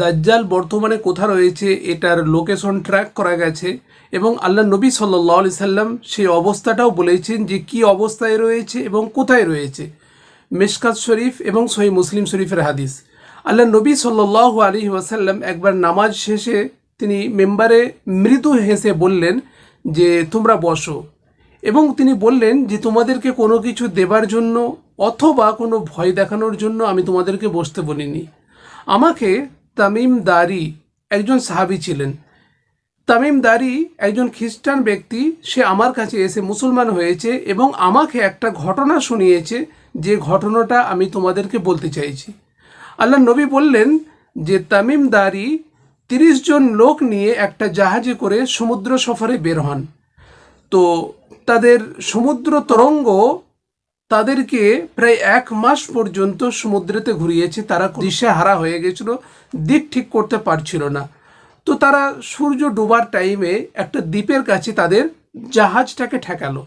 দাজ্জাল বর্তমানে কোথা রয়েছে এটার লোকেশন ট্র্যাক করা গেছে এবং আল্লাহ নবী সাল্লাহ আলি সাল্লাম সেই অবস্থাটাও বলেছেন যে কি অবস্থায় রয়েছে এবং কোথায় রয়েছে। মেশকাত শরীফ এবং সহি মুসলিম শরীফের হাদিস। আল্লাহ নবী সাল্লাহ আলী ওয়াসাল্লাম একবার নামাজ শেষে তিনি মেম্বারে মৃদু হেসে বললেন যে, তোমরা বসো। এবং তিনি বললেন যে, তোমাদেরকে কোনো কিছু দেবার জন্য অথবা কোনো ভয় দেখানোর জন্য আমি তোমাদেরকে বসতে বলিনি। আমাকে তামিম দারি একজন সাহাবি ছিলেন। তামিম দারি একজন খ্রিস্টান ব্যক্তি, সে আমার কাছে এসে মুসলমান হয়েছে এবং আমাকে একটা ঘটনা শুনিয়েছে, যে ঘটনাটা আমি তোমাদেরকে বলতে চাইছি। আল্লাহ নবী বললেন যে তামিম দারি তিরিশ জন লোক নিয়ে একটা জাহাজে করে সমুদ্র সফরে বের হন। তো তাদের সমুদ্র তরঙ্গ তাদেরকে প্রায় এক মাস পর্যন্ত সমুদ্রেতে ঘুরিয়েছে। তারা দিশে হারা হয়ে গেছিল, দিক ঠিক করতে পারছিল না। তো তারা সূর্য ডোবার টাইমে একটা দ্বীপের কাছে তাদের জাহাজটাকে ঠেকালো।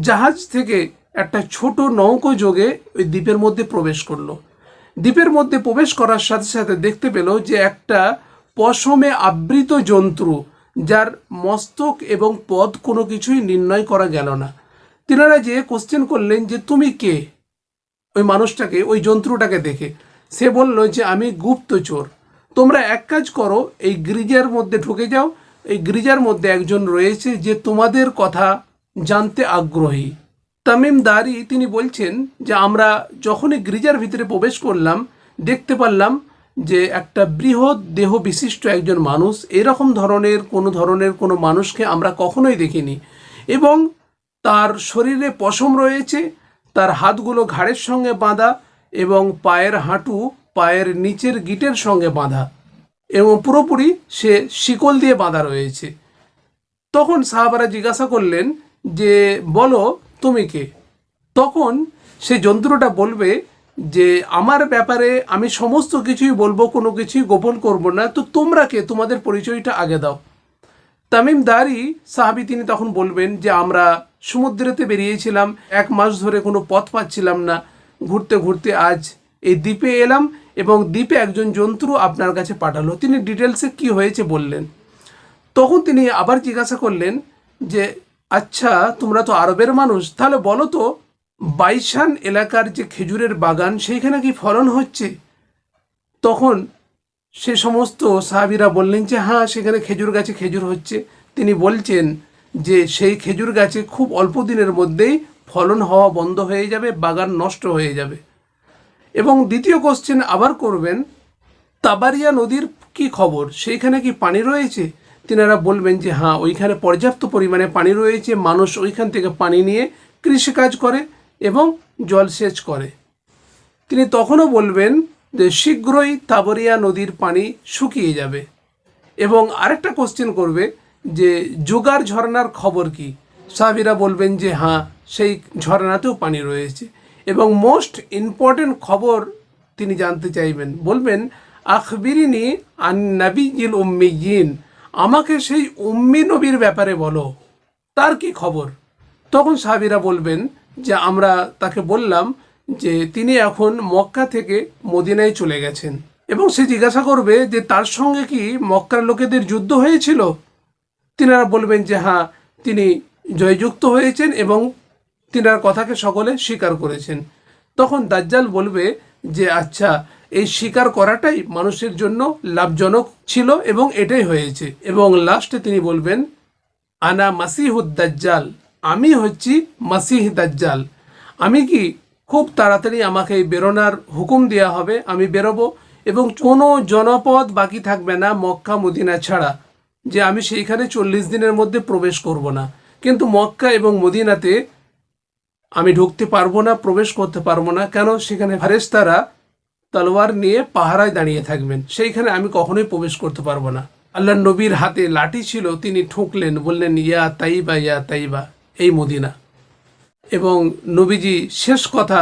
জাহাজ থেকে একটা ছোট নৌকো যোগে ওই দ্বীপের মধ্যে প্রবেশ করল। দ্বীপের মধ্যে প্রবেশ করার সাথে সাথে দেখতে পেল যে একটা পশমে আবৃত জন্তু যার মস্তক এবং পদ কোনো কিছুই নির্ণয় করা গেল না। তিনারা যে কোশ্চেন করলেন যে তুমি কে? ওই মানুষটাকে, ওই যন্ত্রটাকে দেখে। সে বলল যে আমি গুপ্তচোর তোমরা এক কাজ করো, এই গ্রিজার মধ্যে ঢুকে যাও। এই গ্রিজার মধ্যে একজন রয়েছে যে তোমাদের কথা জানতে আগ্রহী। তামিম দারি তিনি বলছেন যে আমরা যখনই গ্রিজার ভিতরে প্রবেশ করলাম, দেখতে পারলাম যে একটা বৃহৎ দেহ বিশিষ্ট একজন মানুষ, এরকম ধরনের, কোনো ধরনের কোনো মানুষকে আমরা কখনোই দেখিনি। এবং তার শরীরে পশম রয়েছে, তার হাতগুলো ঘাড়ের সঙ্গে বাঁধা এবং পায়ের হাঁটু পায়ের নিচের গিটের সঙ্গে বাঁধা এবং পুরোপুরি সে শিকল দিয়ে বাঁধা রয়েছে। তখন সাহাবারা জিজ্ঞাসা করলেন যে, বলো, তুমি কে? তখন সে যন্ত্রটা বলবে যে, আমার ব্যাপারে আমি সমস্ত কিছুই বলব, কোনো কিছুই গোপন করব না। তো তোমরা কে? তোমাদের পরিচয়টা আগে দাও। তামিম দারি সাহাবি তিনি তখন বলবেন যে, আমরা সমুদ্রেতে বেরিয়েছিলাম, এক মাস ধরে কোনো পথ পাচ্ছিলাম না। ঘুরতে ঘুরতে আজ এই দ্বীপে এলাম এবং দ্বীপে একজন জন্তু আপনার কাছে পাঠালো। তিনি ডিটেলসে কি হয়েছে বললেন। তখন তিনি আবার জিজ্ঞাসা করলেন যে আচ্ছা তোমরা তো আরবের মানুষ, তাহলে বলো তো, বাইশান এলাকার যে খেজুরের বাগান, সেইখানে কি ফলন হচ্ছে? তখন সে সমস্ত সাহাবিরা বললেন যে হ্যাঁ সেখানে খেজুর গাছে খেজুর হচ্ছে। তিনি বলছেন যে, সেই খেজুর গাছে খুব অল্প দিনের মধ্যেই ফলন হওয়া বন্ধ হয়ে যাবে, বাগান নষ্ট হয়ে যাবে। এবং দ্বিতীয় কোশ্চেন আবার করবেন, তাবারিয়া নদীর কি খবর? সেইখানে কি পানি রয়েছে? তিনারা বলবেন যে হ্যাঁ ওইখানে পর্যাপ্ত পরিমাণে পানি রয়েছে, মানুষ ওইখান থেকে পানি নিয়ে কৃষিকাজ করে এবং জলসেচ করে। তিনি তখনও বলবেন যে শীঘ্রই তাবরিয়া নদীর পানি শুকিয়ে যাবে। এবং আরেকটা কোশ্চেন করবে যে জোগার ঝর্ণার খবর কি? সাহাবিরা বলবেন যে হ্যাঁ সেই ঝর্ণাতেও পানি রয়েছে। এবং মোস্ট ইম্পর্টেন্ট খবর তিনি জানতে চাইবেন। বলবেন, আখবিরিনি আন নাবিজিল উম্মিজিন আমাকে সেই উম্মি নবীর ব্যাপারে বলো, তার কি খবর? তখন সাহাবিরা বলবেন যে, আমরা তাকে বললাম যে তিনি এখন মক্কা থেকে মদিনায় চলে গেছেন। এবং সে জিজ্ঞাসা করবে যে, তার সঙ্গে কি মক্কার লোকেদের যুদ্ধ হয়েছিল? তিনারা বলবেন যে হ্যাঁ তিনি জয়যুক্ত হয়েছেন এবং তিনার কথাকে সকলে স্বীকার করেছেন। তখন দাজ্জাল বলবে যে আচ্ছা এই স্বীকার করাটাই মানুষের জন্য লাভজনক ছিল এবং এটাই হয়েছে। এবং লাস্টে তিনি বলবেন, আনা মাসিহুদ্দাজ্জাল আমি হচ্ছি মাসিহ দাজ্জাল। আমি কি খুব তাড়াতাড়ি আমাকে এই বেরোনার হুকুম দেওয়া হবে, আমি বেরোবো এবং কোনো জনপদ বাকি থাকবে না মক্কা মদিনা ছাড়া, যে আমি সেইখানে চল্লিশ দিনের মধ্যে প্রবেশ করব না। কিন্তু মক্কা এবং মদিনাতে আমি ঢুকতে পারব না, প্রবেশ করতে পারব না, কেন? সেখানে ফারেস্তারা তলোয়ার নিয়ে পাহারায় দাঁড়িয়ে থাকবেন। সেইখানে আমি কখনোই প্রবেশ করতে পারব না। আল্লাহ নবীর হাতে লাঠি ছিল, তিনি ঠুকলেন, বললেন, ইয়া তাইবা ইয়া তাইবা, এই মদিনা। এবং নবীজি শেষ কথা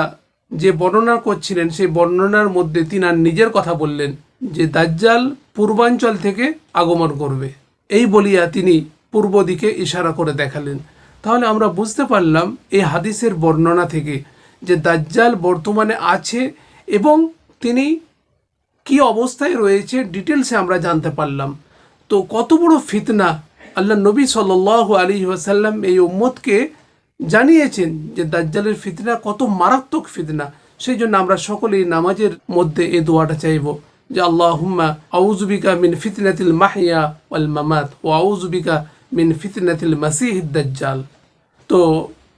যে বর্ণনা করছিলেন, সেই বর্ণনার মধ্যে তিনার নিজের কথা বললেন যে, দাজ্জাল পূর্বাঞ্চল থেকে আগমন করবে। এই বলিয়া তিনি পূর্ব দিকে ইশারা করে দেখালেন। তাহলে আমরা বুঝতে পারলাম এই হাদিসের বর্ণনা থেকে যে, দাজ্জাল বর্তমানে আছে এবং তিনি কি অবস্থায় রয়েছে ডিটেলসে আমরা জানতে পারলাম। তো কত বড় ফিতনা আল্লাহ নবী সাল আলী ওয়াসাল্লাম এই উম্মতকে জানিয়েছেন যে দাজ্জালের ফিতনা কত মারাত্মক ফিতনা। সেই জন্য আমরা সকলেই নামাজের মধ্যে এ দোয়াটা চাইব যে আল্লাহ হুম্মা আউজুবিকা মিন ফিতনাতিল মাহিয়া ওয়াল মামাত ও আউজুবিকা মিন ফিতনাতিল মাসিহ দাজ্জাল। তো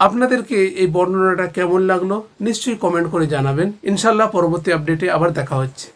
আপনাদেরকে এই বর্ণনাটা কেমন লাগল নিশ্চয়ই কমেন্ট করে জানাবেন। ইনশাল্লাহ পরবর্তী আপডেটে আবার দেখা হচ্ছে।